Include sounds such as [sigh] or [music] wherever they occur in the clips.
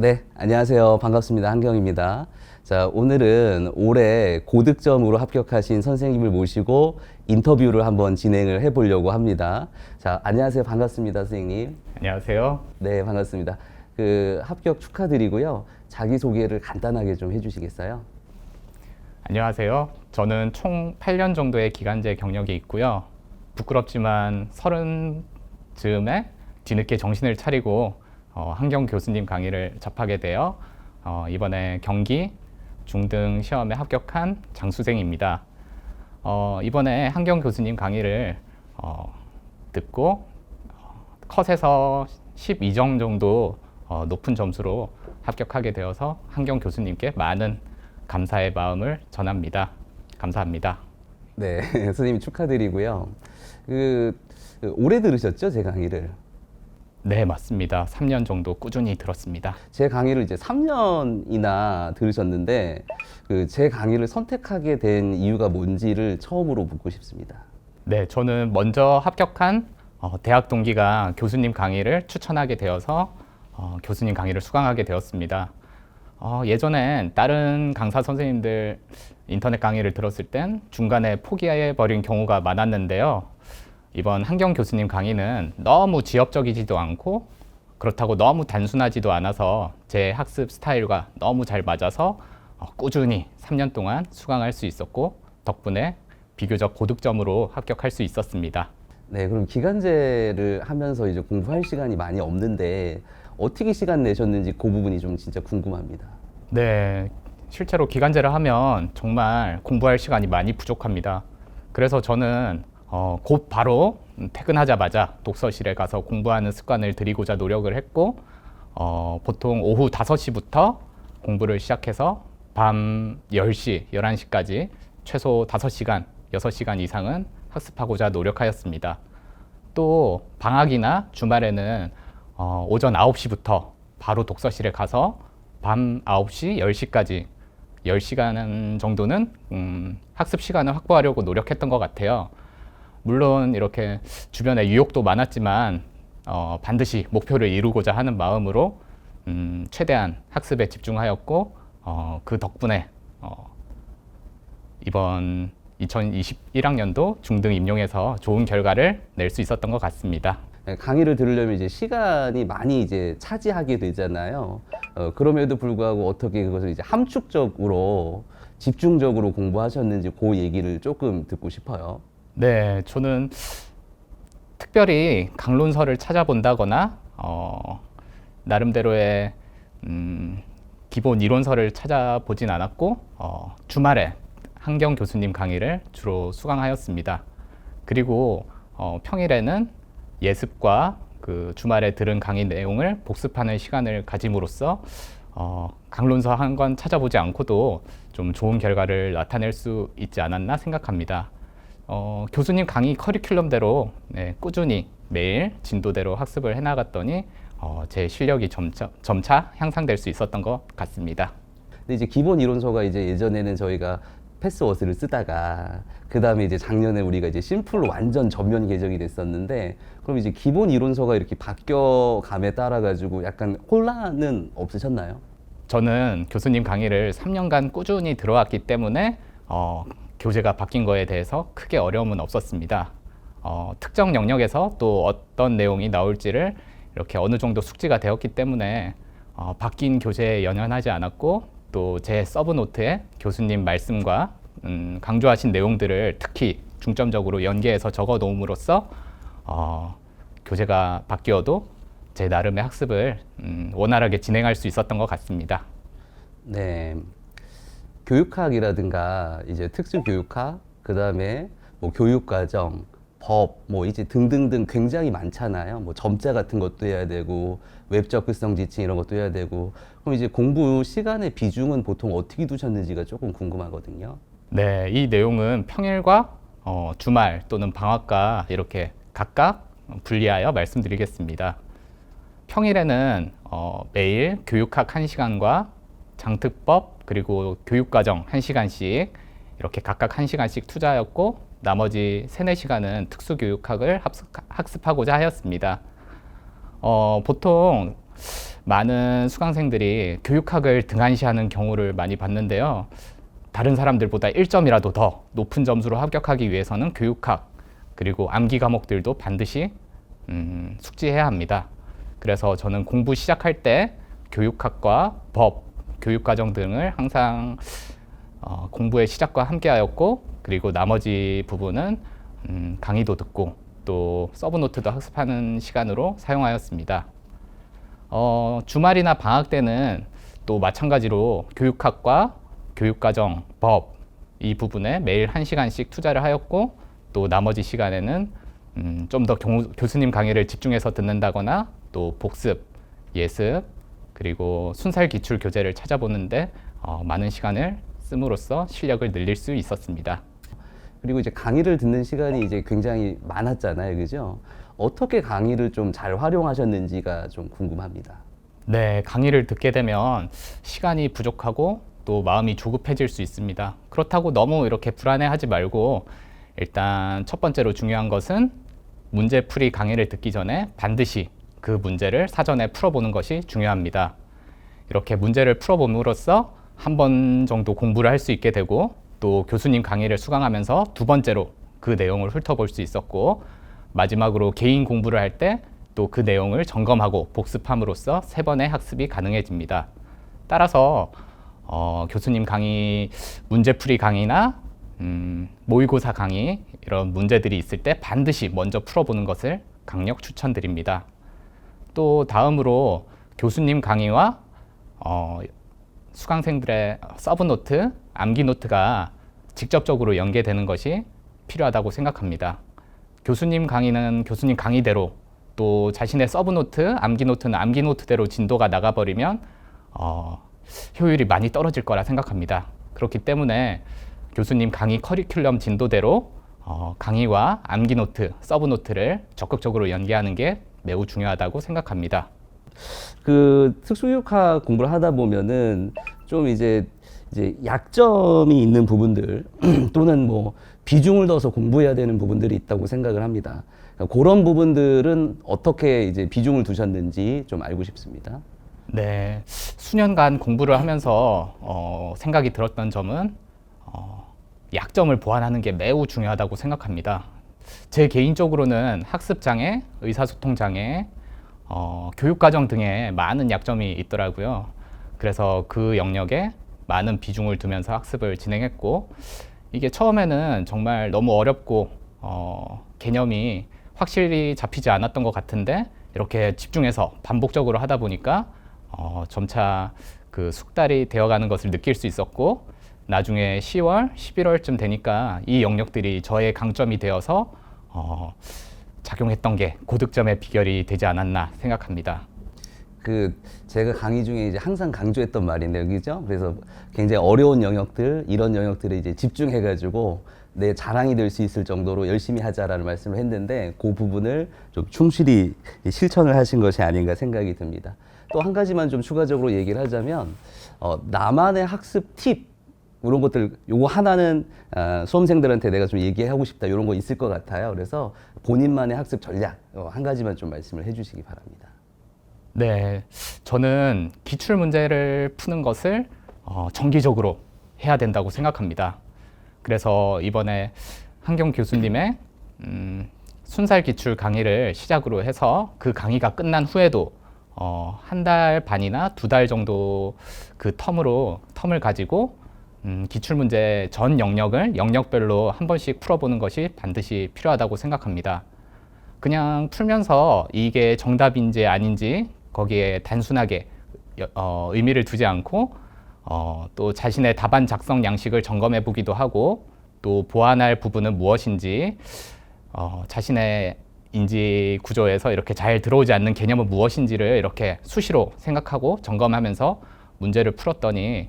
네, 안녕하세요. 반갑습니다. 한경입니다. 자, 오늘은 올해 고득점으로 합격하신 선생님을 모시고 인터뷰를 한번 진행을 해보려고 합니다. 자, 안녕하세요. 반갑습니다, 선생님. 안녕하세요. 네, 반갑습니다. 그 합격 축하드리고요. 자기소개를 간단하게 좀 해주시겠어요? 안녕하세요. 저는 총 8년 정도의 기간제 경력이 있고요. 부끄럽지만 서른 즈음에 뒤늦게 정신을 차리고 어, 한경 교수님 강의를 접하게 되어 어, 이번에 경기 중등 시험에 합격한 장수생입니다. 어, 이번에 한경 교수님 강의를 어, 듣고 어, 컷에서 12점 정도 어, 높은 점수로 합격하게 되어서 한경 교수님께 많은 감사의 마음을 전합니다. 감사합니다. 네, [laughs] 선생님 축하드리고요. 그, 그 올해 들으셨죠? 제 강의를. 네, 맞습니다. 3년 정도 꾸준히 들었습니다. 제 강의를 이제 3년이나 들으셨는데 그 제 강의를 선택하게 된 이유가 뭔지를 처음으로 묻고 싶습니다. 네, 저는 먼저 합격한 어, 대학 동기가 교수님 강의를 추천하게 되어서 어, 교수님 강의를 수강하게 되었습니다. 어, 예전엔 다른 강사 선생님들 인터넷 강의를 들었을 땐 중간에 포기해 버린 경우가 많았는데요. 이번 한경 교수님 강의는 너무 지엽적이지도 않고 그렇다고 너무 단순하지도 않아서 제 학습 스타일과 너무 잘 맞아서 어, 꾸준히 3년 동안 수강할 수 있었고 덕분에 비교적 고득점으로 합격할 수 있었습니다. 네, 그럼 기간제를 하면서 이제 공부할 시간이 많이 없는데 어떻게 시간 내셨는지 그 부분이 좀 진짜 궁금합니다. 네, 실제로 기간제를 하면 정말 공부할 시간이 많이 부족합니다. 그래서 저는 어, 곧 바로 퇴근하자마자 독서실에 가서 공부하는 습관을 들이고자 노력을 했고 어, 보통 오후 5시부터 공부를 시작해서 밤 10시, 11시까지 최소 5시간, 6시간 이상은 학습하고자 노력하였습니다. 또 방학이나 주말에는 어, 오전 9시부터 바로 독서실에 가서 밤 9시, 10시까지 10시간 정도는 음, 학습 시간을 확보하려고 노력했던 것 같아요. 물론 이렇게 주변에 유혹도 많았지만 어, 반드시 목표를 이루고자 하는 마음으로 음, 최대한 학습에 집중하였고 어, 그 덕분에 어, 이번 2021학년도 중등 임용에서 좋은 결과를 낼 수 있었던 것 같습니다. 네, 강의를 들으려면 이제 시간이 많이 이제 차지하게 되잖아요. 어, 그럼에도 불구하고 어떻게 그것을 이제 함축적으로 집중적으로 공부하셨는지 그 얘기를 조금 듣고 싶어요. 네, 저는 특별히 강론서를 찾아본다거나 어, 나름대로의 음, 기본 이론서를 찾아보진 않았고 어, 주말에 한경 교수님 강의를 주로 수강하였습니다. 그리고 어, 평일에는 예습과 그 주말에 들은 강의 내용을 복습하는 시간을 가짐으로써 어, 강론서 한 권 찾아보지 않고도 좀 좋은 결과를 나타낼 수 있지 않았나 생각합니다. 어, 교수님 강의 커리큘럼대로 네, 꾸준히 매일 진도대로 학습을 해나갔더니 어, 제 실력이 점차, 점차 향상될 수 있었던 것 같습니다. 근데 이제 기본 이론서가 이제 예전에는 저희가 패스워드를 쓰다가 그 다음에 이제 작년에 우리가 이제 심플로 완전 전면 개정이 됐었는데 그럼 이제 기본 이론서가 이렇게 바뀌어감에 따라 가지고 약간 혼란은 없으셨나요? 저는 교수님 강의를 3년간 꾸준히 들어왔기 때문에 어, 교재가 바뀐 거에 대해서 크게 어려움은 없었습니다. 어, 특정 영역에서 또 어떤 내용이 나올지를 이렇게 어느 정도 숙지가 되었기 때문에 어, 바뀐 교재에 연연하지 않았고 또 제 서브 노트에 교수님 말씀과 음, 강조하신 내용들을 특히 중점적으로 연계해서 적어 놓음으로써 어, 교재가 바뀌어도 제 나름의 학습을 음, 원활하게 진행할 수 있었던 것 같습니다. 네. 교육학이라든가 이제 특수교육학, 그 다음에 뭐 교육과정, 법, 뭐 이제 등등등 굉장히 많잖아요. 뭐 점자 같은 것도 해야 되고, 웹 접근성 지침 이런 것도 해야 되고. 그럼 이제 공부 시간의 비중은 보통 어떻게 두셨는지가 조금 궁금하거든요. 네, 이 내용은 평일과 어, 주말 또는 방학과 이렇게 각각 분리하여 말씀드리겠습니다. 평일에는 어, 매일 교육학 1시간과 장특법 그리고 교육과정 1시간씩 이렇게 각각 1시간씩 투자하였고 나머지 3, 4시간은 특수교육학을 학습, 학습 하고자 하였습니다. 어, 보통 많은 수강생들이 교육학을 등한시하는 경우를 많이 봤는데요. 다른 사람들보다 1점이라도 더 높은 점수로 합격하기 위해서는 교육학 그리고 암기 과목들도 반드시 음, 숙지해야 합니다. 그래서 저는 공부 시작할 때 교육학과 법, 교육과정 등을 항상 어, 공부의 시작과 함께하였고 그리고 나머지 부분은 음, 강의도 듣고 또 서브노트도 학습하는 시간으로 사용하였습니다. 어, 주말이나 방학 때는 또 마찬가지로 교육학과 교육과정, 법 이 부분에 매일 한 시간씩 투자를 하였고 또 나머지 시간에는 음, 좀더 교수님 강의를 집중해서 듣는다거나 또 복습, 예습 그리고 순살 기출 교재를 찾아보는데 어, 많은 시간을 씀으로써 실력을 늘릴 수 있었습니다. 그리고 이제 강의를 듣는 시간이 이제 굉장히 많았잖아요, 그죠? 어떻게 강의를 좀 잘 활용하셨는지가 좀 궁금합니다. 네, 강의를 듣게 되면 시간이 부족하고 또 마음이 조급해질 수 있습니다. 그렇다고 너무 이렇게 불안해하지 말고 일단 첫 번째로 중요한 것은 문제풀이 강의를 듣기 전에 반드시 그 문제를 사전에 풀어보는 것이 중요합니다. 이렇게 문제를 풀어봄으로써 한 번 정도 공부를 할 수 있게 되고 또 교수님 강의를 수강하면서 두 번째로 그 내용을 훑어볼 수 있었고 마지막으로 개인 공부를 할 때 또 그 내용을 점검하고 복습함으로써 세 번의 학습이 가능해집니다. 따라서 어, 교수님 강의 문제풀이 강의나 음, 모의고사 강의 이런 문제들이 있을 때 반드시 먼저 풀어보는 것을 강력 추천드립니다. 또 다음으로 교수님 강의와 어, 수강생들의 서브 노트, 암기 노트가 직접적으로 연계되는 것이 필요하다고 생각합니다. 교수님 강의는 교수님 강의대로 또 자신의 서브 노트, 암기 노트는 암기 노트대로 진도가 나가버리면 어, 효율이 많이 떨어질 거라 생각합니다. 그렇기 때문에 교수님 강의 커리큘럼 진도대로 어, 강의와 암기 노트, 서브 노트를 적극적으로 연계하는 게 매우 중요하다고 생각합니다. 그 특수교육학 공부를 하다 보면은 좀 이제 이제 약점이 있는 부분들 [clears throat] 또는 뭐 비중을 둬서 공부해야 되는 부분들이 있다고 생각을 합니다. 그러니까 그런 부분들은 어떻게 이제 비중을 두셨는지 좀 알고 싶습니다. 네, 수년간 공부를 하면서 어, 생각이 들었던 점은 어, 약점을 보완하는 게 매우 중요하다고 생각합니다. 제 개인적으로는 학습 장애, 의사소통 장애, 어, 교육과정 등에 많은 약점이 있더라고요. 그래서 그 영역에 많은 비중을 두면서 학습을 진행했고 이게 처음에는 정말 너무 어렵고 어, 개념이 확실히 잡히지 않았던 것 같은데 이렇게 집중해서 반복적으로 하다 보니까 어, 점차 그 숙달이 되어가는 것을 느낄 수 있었고 나중에 10월, 11월쯤 되니까 이 영역들이 저의 강점이 되어서 어, 작용했던 게 고득점의 비결이 되지 않았나 생각합니다. 그 제가 강의 중에 이제 항상 강조했던 말인데요, 그죠? 그래서 굉장히 어려운 영역들 이런 영역들에 이제 집중해가지고 내 자랑이 될 수 있을 정도로 열심히 하자라는 말씀을 했는데 그 부분을 좀 충실히 실천을 하신 것이 아닌가 생각이 듭니다. 또 한 가지만 좀 추가적으로 얘기를 하자면 어, 나만의 학습 팁 이런 것들 요거 하나는 어, 수험생들한테 내가 좀 얘기하고 싶다 이런 거 있을 것 같아요. 그래서 본인만의 학습 전략 어, 한 가지만 좀 말씀을 해주시기 바랍니다. 네, 저는 기출 문제를 푸는 것을 어, 정기적으로 해야 된다고 생각합니다. 그래서 이번에 한경 교수님의 음, 순살 기출 강의를 시작으로 해서 그 강의가 끝난 후에도 어, 한 달 반이나 두 달 정도 그 텀으로 텀을 가지고 음, 기출 문제 전 영역을 영역별로 한 번씩 풀어보는 것이 반드시 필요하다고 생각합니다. 그냥 풀면서 이게 정답인지 아닌지 거기에 단순하게 여- 어, 의미를 두지 않고 어, 또 자신의 답안 작성 양식을 점검해 보기도 하고 또 보완할 부분은 무엇인지 어, 자신의 인지 구조에서 이렇게 잘 들어오지 않는 개념은 무엇인지를 이렇게 수시로 생각하고 점검하면서 문제를 풀었더니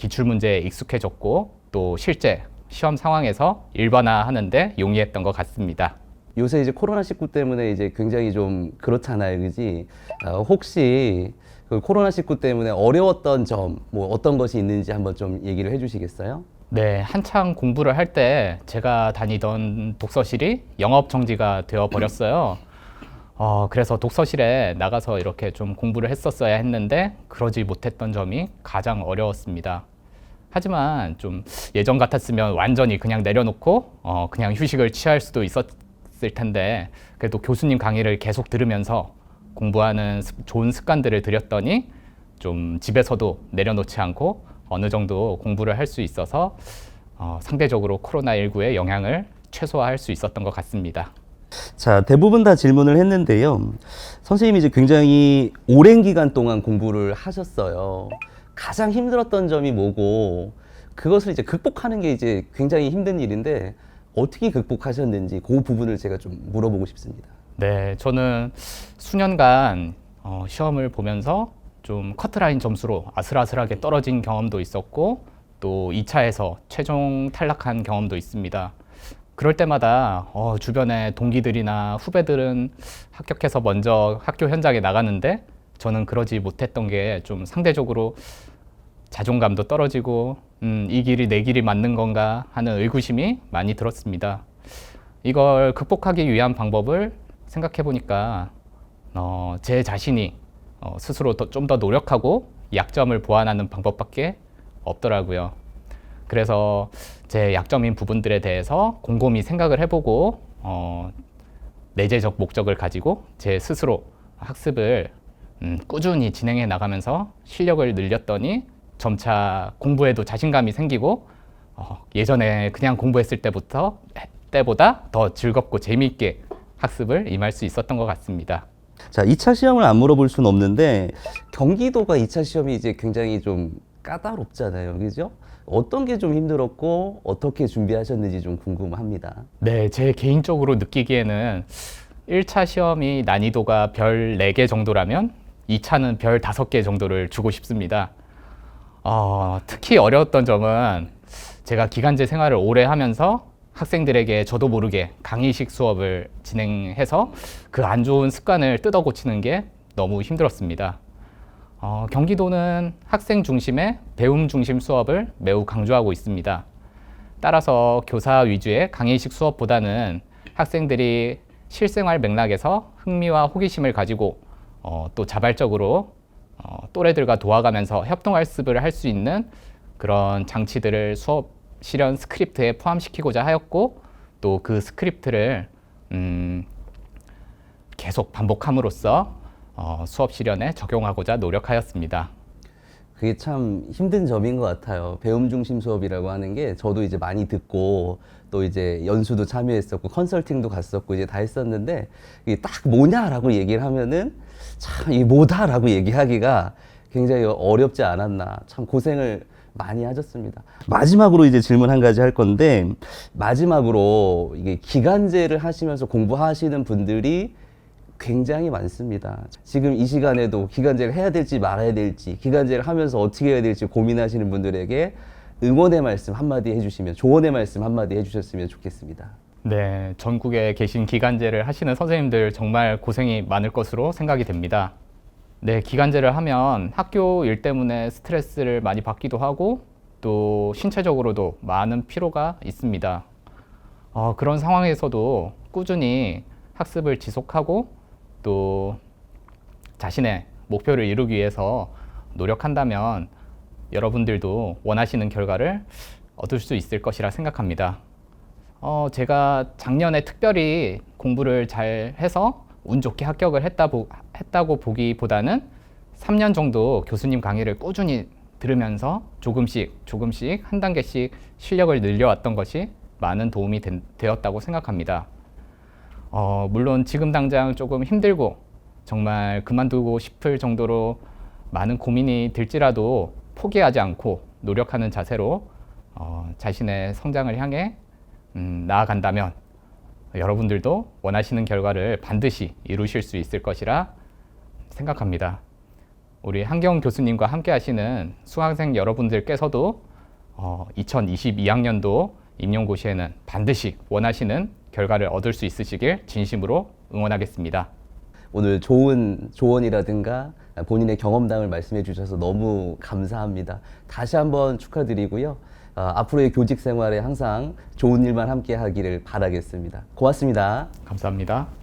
기출 문제에 익숙해졌고 또 실제 시험 상황에서 일반화하는데 용이했던 것 같습니다. 요새 이제 코로나 19 때문에 이제 굉장히 좀 그렇잖아요, 그지? 어, 혹시 그 코로나 19 때문에 어려웠던 점, 뭐 어떤 것이 있는지 한번 좀 얘기를 해주시겠어요? 네, 한창 공부를 할 때 제가 다니던 독서실이 영업 정지가 되어 버렸어요. 어, 그래서 독서실에 나가서 이렇게 좀 공부를 했었어야 했는데 그러지 못했던 점이 가장 어려웠습니다. 하지만 좀 예전 같았으면 완전히 그냥 내려놓고 어, 그냥 휴식을 취할 수도 있었을 텐데 그래도 교수님 강의를 계속 들으면서 공부하는 습- 좋은 습관들을 들였더니 좀 집에서도 내려놓지 않고 어느 정도 공부를 할 수 있어서 어, 상대적으로 코로나19의 영향을 최소화할 수 있었던 것 같습니다. 자, 대부분 다 질문을 했는데요. 선생님이 이제 굉장히 오랜 기간 동안 공부를 하셨어요. 가장 힘들었던 점이 뭐고, 그것을 이제 극복하는 게 이제 굉장히 힘든 일인데, 어떻게 극복하셨는지 그 부분을 제가 좀 물어보고 싶습니다. 네, 저는 수년간 어, 시험을 보면서 좀 커트라인 점수로 아슬아슬하게 떨어진 경험도 있었고 또 2차에서 최종 탈락한 경험도 있습니다. 그럴 때마다 어, 주변의 동기들이나 후배들은 합격해서 먼저 학교 현장에 나가는데 저는 그러지 못했던 게 좀 상대적으로 자존감도 떨어지고 음, 이 길이 내 길이 맞는 건가 하는 의구심이 많이 들었습니다. 이걸 극복하기 위한 방법을 생각해 보니까 어, 제 자신이 어, 스스로 좀더 노력하고 약점을 보완하는 방법밖에 없더라고요. 그래서 제 약점인 부분들에 대해서 곰곰이 생각을 해보고 어, 내재적 목적을 가지고 제 스스로 학습을 음, 꾸준히 진행해 나가면서 실력을 늘렸더니 점차 공부에도 자신감이 생기고 어, 예전에 그냥 공부했을 때부터 때보다 더 즐겁고 재미있게 학습을 임할 수 있었던 것 같습니다. 자, 2차 시험을 안 물어볼 수는 없는데, 경기도가 2차 시험이 이제 굉장히 좀 까다롭잖아요. 그죠? 어떤 게 좀 힘들었고, 어떻게 준비하셨는지 좀 궁금합니다. 네, 제 개인적으로 느끼기에는 1차 시험이 난이도가 별 4개 정도라면 2차는 별 5개 정도를 주고 싶습니다. 어, 특히 어려웠던 점은 제가 기간제 생활을 오래 하면서 학생들에게 저도 모르게 강의식 수업을 진행해서 그 안 좋은 습관을 뜯어 고치는 게 너무 힘들었습니다. 어, 경기도는 학생 중심의 배움 중심 수업을 매우 강조하고 있습니다. 따라서 교사 위주의 강의식 수업보다는 학생들이 실생활 맥락에서 흥미와 호기심을 가지고 어, 또 자발적으로 어, 또래들과 도와가면서 협동학습을 할 수 있는 그런 장치들을 수업 실현 스크립트에 포함시키고자 하였고 또 그 스크립트를 음, 계속 반복함으로써 어, 수업 실현에 적용하고자 노력하였습니다. 그게 참 힘든 점인 것 같아요. 배움 중심 수업이라고 하는 게 저도 이제 많이 듣고 또 이제 연수도 참여했었고 컨설팅도 갔었고 이제 다 했었는데 이게 딱 뭐냐라고 얘기를 하면은 참 이게 뭐다라고 얘기하기가 굉장히 어렵지 않았나 참 고생을 많이 하셨습니다. 마지막으로 이제 질문 한 가지 할 건데 마지막으로 이게 기간제를 하시면서 공부하시는 분들이 굉장히 많습니다. 지금 이 시간에도 기간제를 해야 될지 말아야 될지, 기간제를 하면서 어떻게 해야 될지 고민하시는 분들에게 응원의 말씀 한마디 해주시면, 조언의 말씀 한마디 해주셨으면 좋겠습니다. 네, 전국에 계신 기간제를 하시는 선생님들 정말 고생이 많을 것으로 생각이 됩니다. 네, 기간제를 하면 학교 일 때문에 스트레스를 많이 받기도 하고 또 신체적으로도 많은 피로가 있습니다. 어, 그런 상황에서도 꾸준히 학습을 지속하고 또 자신의 목표를 이루기 위해서 노력한다면 여러분들도 원하시는 결과를 얻을 수 있을 것이라 생각합니다. 어, 제가 작년에 특별히 공부를 잘 해서 운 좋게 합격을 했다 보, 했다고 보기보다는 3년 정도 교수님 강의를 꾸준히 들으면서 조금씩 조금씩 한 단계씩 실력을 늘려왔던 것이 많은 도움이 된- 되었다고 생각합니다. 어, 물론 지금 당장 조금 힘들고 정말 그만두고 싶을 정도로 많은 고민이 들지라도 포기하지 않고 노력하는 자세로 어, 자신의 성장을 향해 음, 나아간다면 여러분들도 원하시는 결과를 반드시 이루실 수 있을 것이라 생각합니다. 우리 한경 교수님과 함께 하시는 수강생 여러분들께서도 어, 2022학년도 임용고시에는 반드시 원하시는 결과를 얻을 수 있으시길 진심으로 응원하겠습니다. 오늘 좋은 조언이라든가 본인의 경험담을 말씀해 주셔서 너무 감사합니다. 다시 한번 축하드리고요. 어, 앞으로의 교직 생활에 항상 좋은 일만 함께 하기를 바라겠습니다. 고맙습니다. 감사합니다.